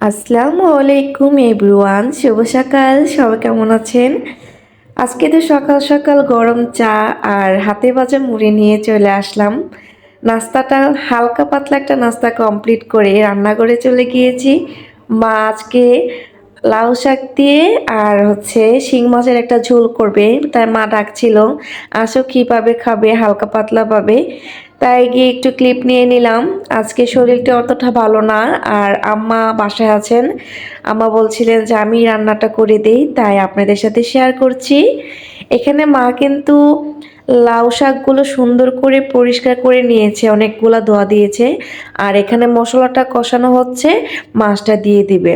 আসসালামু আলাইকুম এভরিওয়ান, শুভ সকাল, সবাই কেমন আছেন? আজকে তো সকাল সকাল গরম চা আর হাতে ভাজা মুড়ি নিয়ে চলে আসলাম। নাস্তাটা হালকা পাতলা একটা নাস্তা কমপ্লিট করে রান্নাঘরে চলে গিয়েছি। মা আজকে লাউ শাক দিয়ে আর হচ্ছে শিং মাছের একটা ঝোল করবে, তাই মা ডাকছিল, আসো কীভাবে খাবে, হালকা পাতলা পাবে তাই গিয়ে একটু ক্লিপ নিয়ে নিলাম। আজকে শরীরটা অতটা ভালো না আর আম্মা বাসায় আছেন। আম্মা বলছিলেন যে, আমি রান্নাটা করে দিই, তাই আপনাদের সাথে শেয়ার করছি। এখানে মা কিন্তু লাউ শাকগুলো সুন্দর করে পরিষ্কার করে নিয়েছে, অনেকগুলো ধোয়া দিয়েছে। আর এখানে মশলাটা কষানো হচ্ছে, মাছটা দিয়ে দিবে।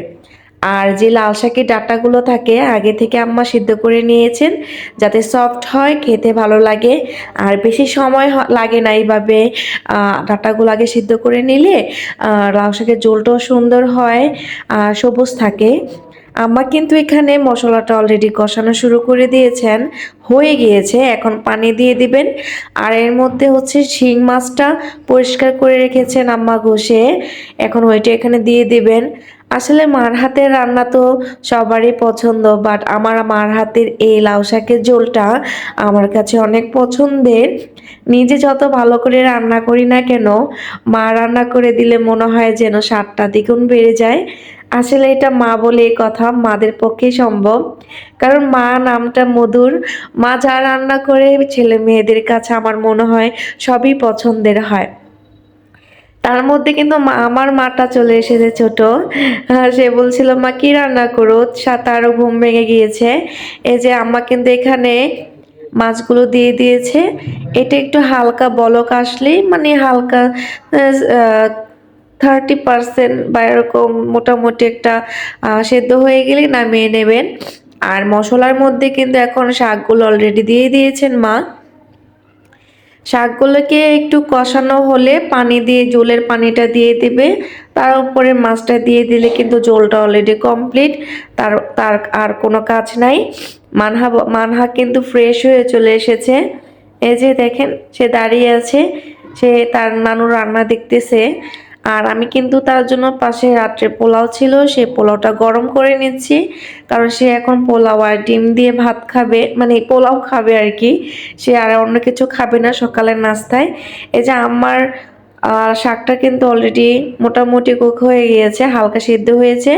আর যে লাল শাকের ডাটাগুলো থাকে, আগে থেকে আম্মা সিদ্ধ করে নিয়েছেন যাতে সফট হয়, খেতে ভালো লাগে। আর বেশি সময় লাগে না এইভাবে ডাটাগুলো আগে সিদ্ধ করে নিলে লাল শাকের ঝোলটাও সুন্দর হয় আর সবুজ থাকে। আম্মা কিন্তু এখানে মশলাটা অলরেডি কষানো শুরু করে দিয়েছেন, হয়ে গিয়েছে, এখন পানি দিয়ে দিবেন। আর এর মধ্যে হচ্ছে শিং মাছটা পরিষ্কার করে রেখেছেন আম্মা ঘষে, এখন ওইটা এখানে দিয়ে দিবেন। আসলে মার হাতের রান্না তো সবারই পছন্দ বাট আমার মার হাতের এই লাউ শাকের ঝোলটা আমার কাছে অনেক পছন্দের। নিজে যত ভালো করে রান্না করি না কেন, মা রান্না করে দিলে মনে হয় যেন স্বাদটা দ্বিগুণ বেড়ে যায়। আসলে এটা মা বলে কথা, মাদের পক্ষেই সম্ভব। কারণ মা নামটা মধুর। মা যা রান্না করে ছেলে মেয়েদের কাছে আমার মনে হয় সবই পছন্দের হয়। তার মধ্যে কিন্তু আমার মাটা চলে এসেছে ছোট। সে বলছিল, মা, কি রান্না করো? সা- তারও ঘুম ভেঙে গিয়েছে। এই যে আম্মা কিন্তু এখানে মাছগুলো দিয়ে দিয়েছে। এটা একটু হালকা বলক আসলেই মানে হালকা থার্টি পার্সেন্ট বা এরকম মোটামুটি একটা সেদ্ধ হয়ে গেলে নামিয়ে নেবেন। আর মশলার মধ্যে কিন্তু এখন শাকগুলো অলরেডি দিয়ে দিয়েছেন মা। শাকগুলোকে একটু কষানো হলে পানি দিয়ে, জোলের পানিটা দিয়ে দেবে। তার উপরে মাছটা দিয়ে দিলে কিন্তু জলটা অলরেডি কমপ্লিট তার তার আর কোনো কাজ নাই। মানহা মানহা কিন্তু ফ্রেশ হয়ে চলে এসেছে। এই যে দেখেন, সে দাঁড়িয়ে আছে। সে তার নানু রান্না দেখতেছে। আর আমি কিন্তু তার জন্য পাশে রাত্রে পোলাও ছিল সেই পোলাওটা গরম করে নিচ্ছি। কারণ সে এখন পোলাও আর ডিম দিয়ে ভাত খাবে মানে পোলাও খাবে আর কি। সে আর অন্য কিছু খাবে না সকালের নাস্তায়। এই যে আমার শাকটা কিন্তু অলরেডি মোটামুটি কুক হয়ে গিয়েছে, হালকা সিদ্ধ হয়েছে।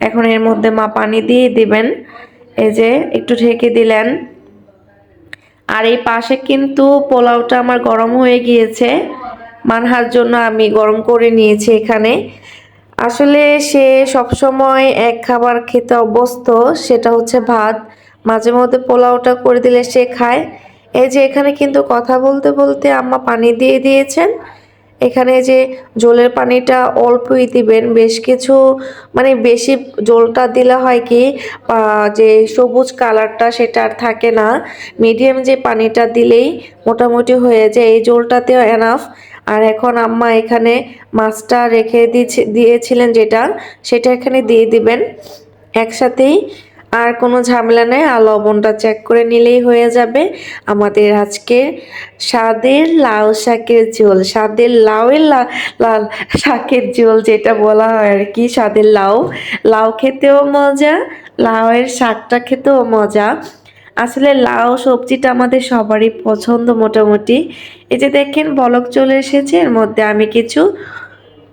এখন এর মধ্যে মা পানি দিয়ে দিবেন। এই যে একটু ঢেকে দিলেন। আর এই পাশে কিন্তু পোলাওটা আমার গরম হয়ে গিয়েছে। মানহার জন্য আমি গরম করে নিয়েছি এখানে। আসলে সে সবসময় এক খাবার খেতে অভ্যস্ত, সেটা হচ্ছে ভাত। মাঝে মধ্যে পোলাওটা করে দিলে সে খায়। এই যে এখানে কিন্তু কথা বলতে বলতে আম্মা পানি দিয়ে দিয়েছেন। এখানে যে জলের পানিটা অল্পই দিবেন, বেশ কিছু মানে বেশি জলটা দিলে হয় কি যে সবুজ কালারটা সেটা আর থাকে না। মিডিয়াম যে পানিটা দিলেই মোটামুটি হয়ে যায়। এই জলটাতেও এনাফ আর এখন আম্মা এখানে মাছটা রেখে দিয়েছে দিয়েছিলেন যেটা, সেটা এখানে দিয়ে দিবেন একসাথেই। আর কোনো ঝামেলা নেই, আর লবণটা চেক করে নিলেই হয়ে যাবে। আমাদের আজকে স্বাদের লাউ শাকের ঝোল, স্বাদের লাউয়ের লাল শাকের ঝোল যেটা বলা হয় আর কি, স্বাদের লাউ। লাউ খেতেও মজা, লাউয়ের শাকটা খেতেও মজা। আসলে লাউ সবজিটা আমাদের সবারই পছন্দ মোটামুটি। এই যে দেখেন, বলক চলে এসেছে। এর মধ্যে আমি কিছু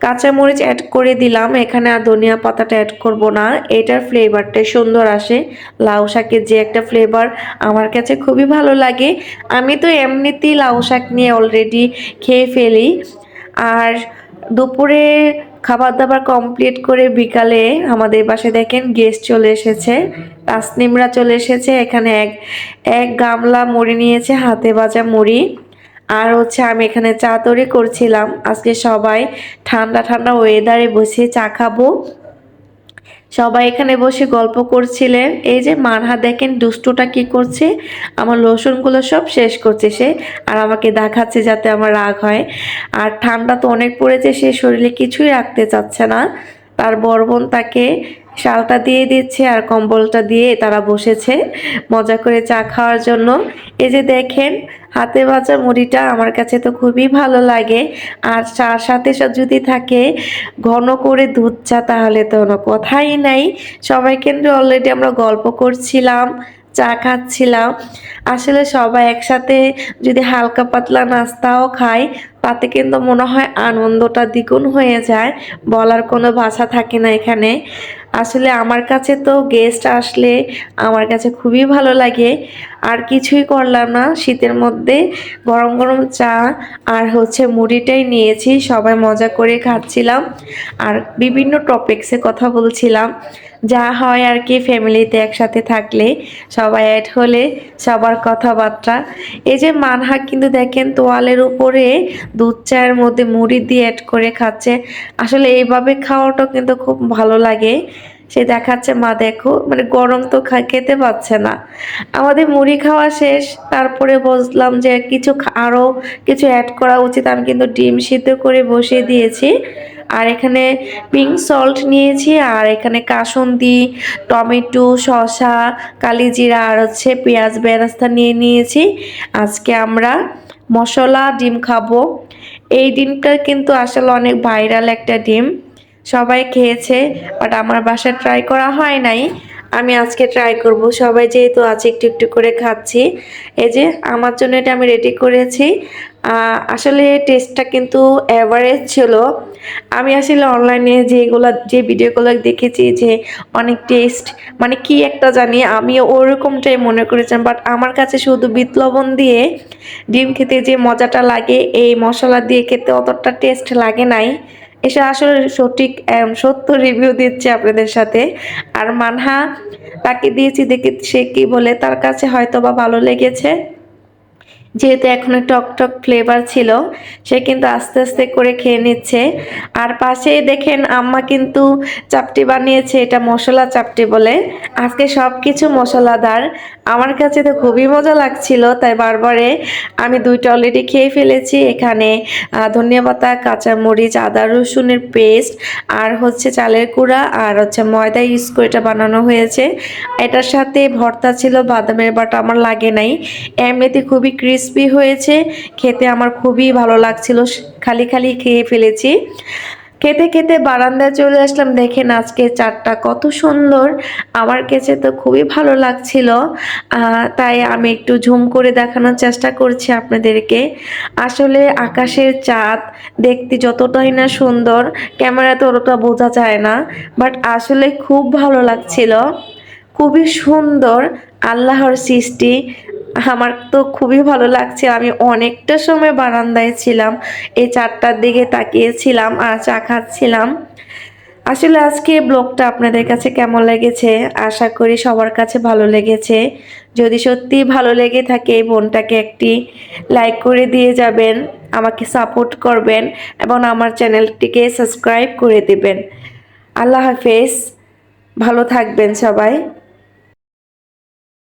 কাঁচামরিচ অ্যাড করে দিলাম। এখানে আর ধনিয়া পাতাটা অ্যাড করব না। এটার ফ্লেভারটা সুন্দর আসে। লাউ শাকের যে একটা ফ্লেভার আমার কাছে খুবই ভালো লাগে। আমি তো এমনিতেই লাউ শাক নিয়ে অলরেডি খেয়ে ফেলি। আর দুপুরে খাবার দাবার কমপ্লিট করে বিকালে আমাদের বাসায় দেখেন গেস্ট চলে এসেছে। তাসনিমরা চলে এসেছে, এখানে এক এক গামলা মুড়ি নিয়েছে, হাতে ভাজা মুড়ি। আর হচ্ছে আমি এখানে চা তৈরি করছিলাম। আজকে সবাই ঠান্ডা ঠান্ডা ওয়েদারে বসে চা খাব। সবাই এখানে বসে গল্প করছিলেন এই যে মানহা দেখেন দুষ্টুটা কি করছে, আমার রসুনগুলো সব শেষ করছে সে, আর আমাকে দেখাচ্ছে যাতে আমার রাগ হয়। আর ঠান্ডা তো অনেক পড়েছে, সে শরীরে কিছুই রাখতে চাচ্ছে না। তার বড় বোন তাকে শালটা দিয়ে দিচ্ছে আর কম্বলটা দিয়ে তারা বসেছে। মজা করে চা খাওয়ার জন্য। এই যে দেখেন, হাতে ভাজা মুড়িটা আমার কাছে তো খুবই ভালো লাগে। আর চার সাথে যদি থাকে ঘন করে দুধ চা, তাহলে তো কোনো কথাই নাই। সবাই কিন্তু অলরেডি আমরা গল্প করছিলাম, চা খাচ্ছিলাম। আসলে সবাই একসাথে যদি হালকা পাতলা নাস্তাও খায়, তাতে কিন্তু মনে হয় আনন্দটা দ্বিগুণ হয়ে যায়। বলার কোনো ভাষা থাকে না এখানে। আসলে আমার কাছে তো গেস্ট আসলে আমার কাছে খুবই ভালো লাগে। আর কিছুই করলাম না, শীতের মধ্যে গরম গরম চা আর হচ্ছে মুড়িটাই নিয়েছি, সবাই মজা করে খাচ্ছিলাম। আর বিভিন্ন টপিক্সে কথা বলছিলাম। যা হয় আর কি ফ্যামিলিতে একসাথে থাকলে, সবাই অ্যাড হলে সবার কথাবার্তা। এই যে মানহা কিন্তু দেখেন তোয়ালের উপরে দুধ চায়ের মধ্যে মুড়ি দিয়ে অ্যাড করে খাচ্ছে। আসলে এইভাবে খাওয়াটাও কিন্তু খুব ভালো লাগে। সে দেখাচ্ছে, মা, দেখো মানে গরম তো খেতে পাচ্ছে না। আমাদের মুড়ি খাওয়া শেষ, তারপরে বুঝলাম যে কিছু আরও কিছু অ্যাড করা উচিত। আমি কিন্তু ডিম সিদ্ধ করে বসিয়ে দিয়েছি। আর এখানে পিঙ্ক সল্ট নিয়েছি, আর এখানে কাসুন্দি, টমেটো, শসা, কালিজিরা, আর হচ্ছে পেঁয়াজ বেরাস্তা নিয়ে নিয়েছি। আজকে আমরা মশলা, ডিম খাব। এই ডিমটা কিন্তু আসলে অনেক ভাইরাল একটা ডিম। সবাই খেয়েছে, বাট আমার বাসায় ট্রাই করা হয় নাই। আমি আজকে ট্রাই করব। সবাই যেহেতু আছে, একটু একটু করে খাচ্ছি। এই যে, আমার জন্য এটা আমি রেডি করেছি। আসলে টেস্টটা কিন্তু অ্যাভারেজ ছিল। আমি আসলে অনলাইনে যেগুলো, যে ভিডিওগুলো দেখেছি যে অনেক টেস্ট মানে কি একটা জানি, আমি ওরকমটাই মনে করেছিলাম বাট আমার কাছে শুধু বিট লবণ দিয়ে ডিম খেতে যে মজাটা লাগে, এই মশলা দিয়ে খেতে অতটা টেস্ট লাগে নাই। এসে আসলে সঠিক সত্য রিভিউ দিচ্ছে আপনাদের সাথে। আর মানহা তাকে দিয়েছি দেখে সে কি বলে, তার কাছে হয়তো বা ভালো লেগেছে। যেহেতু এখন টক টক ফ্লেভার ছিল, সে কিন্তু আস্তে আস্তে করে খেয়ে নিচ্ছে। আর পাশেই দেখেন আম্মা কিন্তু চাপটি বানিয়েছে, এটা মশলা চাপটি বলে। আজকে সব কিছু মশলাদার। আমার কাছে তো খুবই মজা লাগছিল, তাই বারবারে আমি দুইটা অলরেডি খেয়ে ফেলেছি। এখানে ধনিয়া পাতা, কাঁচামরিচ, আদা রসুনের পেস্ট আর হচ্ছে চালের কুড়া আর হচ্ছে ময়দা ইউজ করে এটা বানানো হয়েছে। এটার সাথে ভর্তা ছিল, বাদামের বাটা আমার লাগে নাই। এমনিতে খুবই ক্রিস্পি হয়েছে। খেতে আমার খুবই ভালো লাগছিল। খালি খালি খেয়ে ফেলেছি। খেতে খেতে বারান্দায় চলে আসলাম। দেখেন আজকে চারটা কত সুন্দর। আমার কাছে তো খুবই ভালো লাগছিল। তাই আমি একটু ঝুম করে দেখানোর চেষ্টা করছি আপনাদেরকে। আসলে আকাশের চাঁদ দেখতে যতটাই না সুন্দর, ক্যামেরাতে অতটা বোঝা যায় না। বাট আসলে খুব ভালো লাগছিল। খুবই সুন্দর আল্লাহর সৃষ্টি। আমার তো খুবই ভালো লাগছে। আমি অনেকটা সময় বারান্দায় ছিলাম, এই চারটার দিকে তাকিয়েছিলাম আর চা খাচ্ছিলাম। আসলে আজকে ব্লগটা আপনাদের কাছে কেমন লেগেছে? আশা করি সবার কাছে ভালো লেগেছে। যদি সত্যি ভালো লেগে থাকে, এই বোনটাকে একটি লাইক করে দিয়ে যাবেন, আমাকে সাপোর্ট করবেন এবং আমার চ্যানেলটিকে সাবস্ক্রাইব করে দেবেন। আল্লাহ হাফেজ, ভালো থাকবেন সবাই।